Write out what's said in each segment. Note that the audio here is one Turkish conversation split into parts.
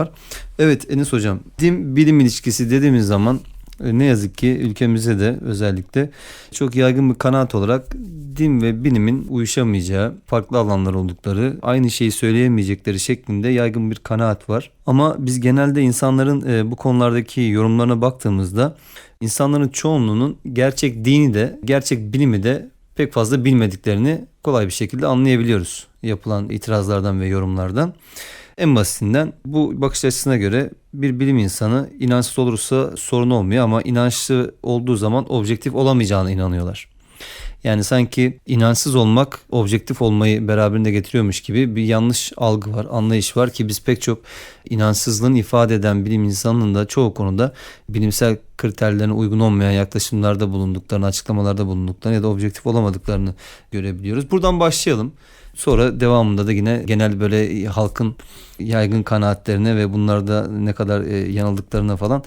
var. Evet Enis Hocam, din bilim ilişkisi dediğimiz zaman e, ne yazık ki ülkemizde de özellikle çok yaygın bir kanaat olarak din ve bilimin uyuşamayacağı, farklı alanlar oldukları, aynı şeyi söyleyemeyecekleri şeklinde yaygın bir kanaat var. Ama biz genelde insanların e, bu konulardaki yorumlarına baktığımızda insanların çoğunluğunun gerçek dini de, gerçek bilimi de pek fazla bilmediklerini kolay bir şekilde anlayabiliyoruz yapılan itirazlardan ve yorumlardan. En basitinden bu bakış açısına göre bir bilim insanı inançsız olursa sorun olmuyor ama inançlı olduğu zaman objektif olamayacağına inanıyorlar. Yani sanki inançsız olmak objektif olmayı beraberinde getiriyormuş gibi bir yanlış algı var, anlayış var ki biz pek çok inançsızlığını ifade eden bilim insanının da çoğu konuda bilimsel kriterlerine uygun olmayan yaklaşımlarda bulunduklarını, açıklamalarda bulunduklarını ya da objektif olamadıklarını görebiliyoruz. Buradan başlayalım. Sonra devamında da yine genel böyle halkın yaygın kanaatlerine ve bunlarda ne kadar e, yanıldıklarına falan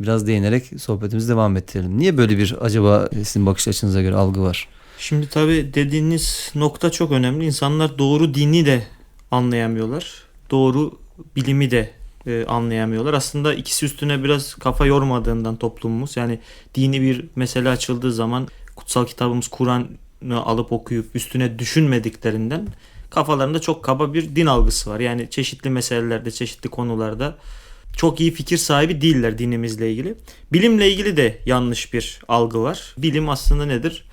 biraz değinerek sohbetimizi devam ettirelim. Niye böyle bir acaba sizin bakış açınıza göre algı var? Şimdi tabii dediğiniz nokta çok önemli. İnsanlar doğru dini de anlayamıyorlar. Doğru bilimi de e, anlayamıyorlar. Aslında ikisi üstüne biraz kafa yormadığından toplumumuz. Yani dini bir mesele açıldığı zaman kutsal kitabımız Kur'an'ı alıp okuyup üstüne düşünmediklerinden kafalarında çok kaba bir din algısı var. Yani çeşitli meselelerde, çeşitli konularda çok iyi fikir sahibi değiller dinimizle ilgili. Bilimle ilgili de yanlış bir algı var. Bilim aslında nedir?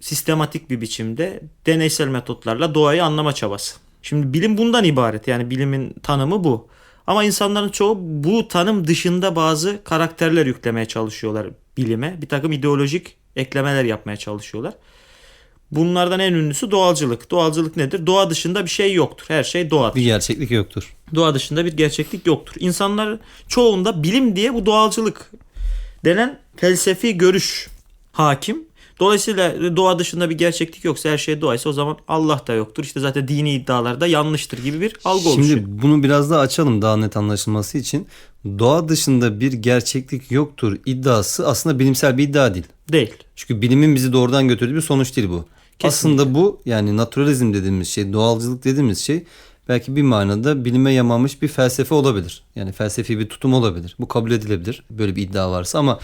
Sistematik bir biçimde deneysel metotlarla doğayı anlama çabası. Şimdi bilim bundan ibaret. Yani bilimin tanımı bu. Ama insanların çoğu bu tanım dışında bazı karakterler yüklemeye çalışıyorlar bilime. Bir takım ideolojik eklemeler yapmaya çalışıyorlar. Bunlardan en ünlüsü doğalcılık. Doğalcılık nedir? Doğa dışında bir şey yoktur. Her şey doğadır. Bir gerçeklik yoktur. Doğa dışında bir gerçeklik yoktur. İnsanlar çoğunda bilim diye bu doğalcılık denen felsefi görüş hakim. Dolayısıyla doğa dışında bir gerçeklik yoksa her şey doğaysa o zaman Allah da yoktur. İşte zaten dini iddialar da yanlıştır gibi bir algı Şimdi oluşuyor. bunu biraz daha açalım daha net anlaşılması için. Doğa dışında bir gerçeklik yoktur iddiası aslında bilimsel bir iddia değil. Değil. Çünkü bilimin bizi doğrudan götürdüğü bir sonuç değil bu. Kesinlikle. Aslında bu yani naturalizm dediğimiz şey, doğalcılık dediğimiz şey belki bir manada bilime yamanmış bir felsefe olabilir. Yani felsefi bir tutum olabilir. Bu kabul edilebilir böyle bir iddia varsa ama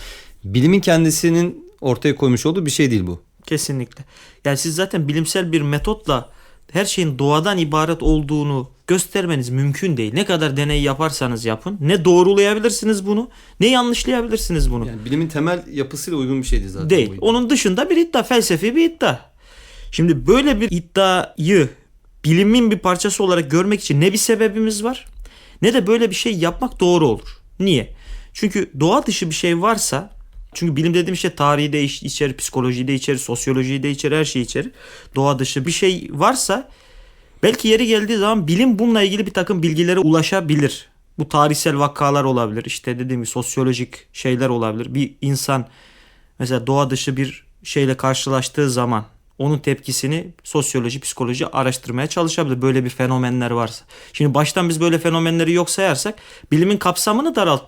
bilimin kendisinin ortaya koymuş olduğu bir şey değil bu. Kesinlikle. Yani siz zaten bilimsel bir metotla her şeyin doğadan ibaret olduğunu göstermeniz mümkün değil. Ne kadar deney yaparsanız yapın. Ne doğrulayabilirsiniz bunu ne yanlışlayabilirsiniz bunu. Yani bilimin temel yapısıyla uygun bir şeydi zaten. Değil. Onun dışında bir iddia, felsefi bir iddia. Şimdi böyle bir iddiayı bilimin bir parçası olarak görmek için ne bir sebebimiz var ne de böyle bir şey yapmak doğru olur. Niye? Çünkü doğa dışı bir şey varsa çünkü bilim dediğim şey tarihi de iç- içerir, psikolojiyi de içerir, sosyolojiyi de içerir, her şeyi içerir. Doğa dışı bir şey varsa belki yeri geldiği zaman bilim bununla ilgili bir takım bilgilere ulaşabilir. Bu tarihsel vakalar olabilir. İşte dediğim gibi sosyolojik şeyler olabilir. Bir insan mesela doğa dışı bir şeyle karşılaştığı zaman onun tepkisini sosyoloji, psikoloji araştırmaya çalışabilir. Böyle bir fenomenler varsa. Şimdi baştan biz böyle fenomenleri yok sayarsak bilimin kapsamını daralt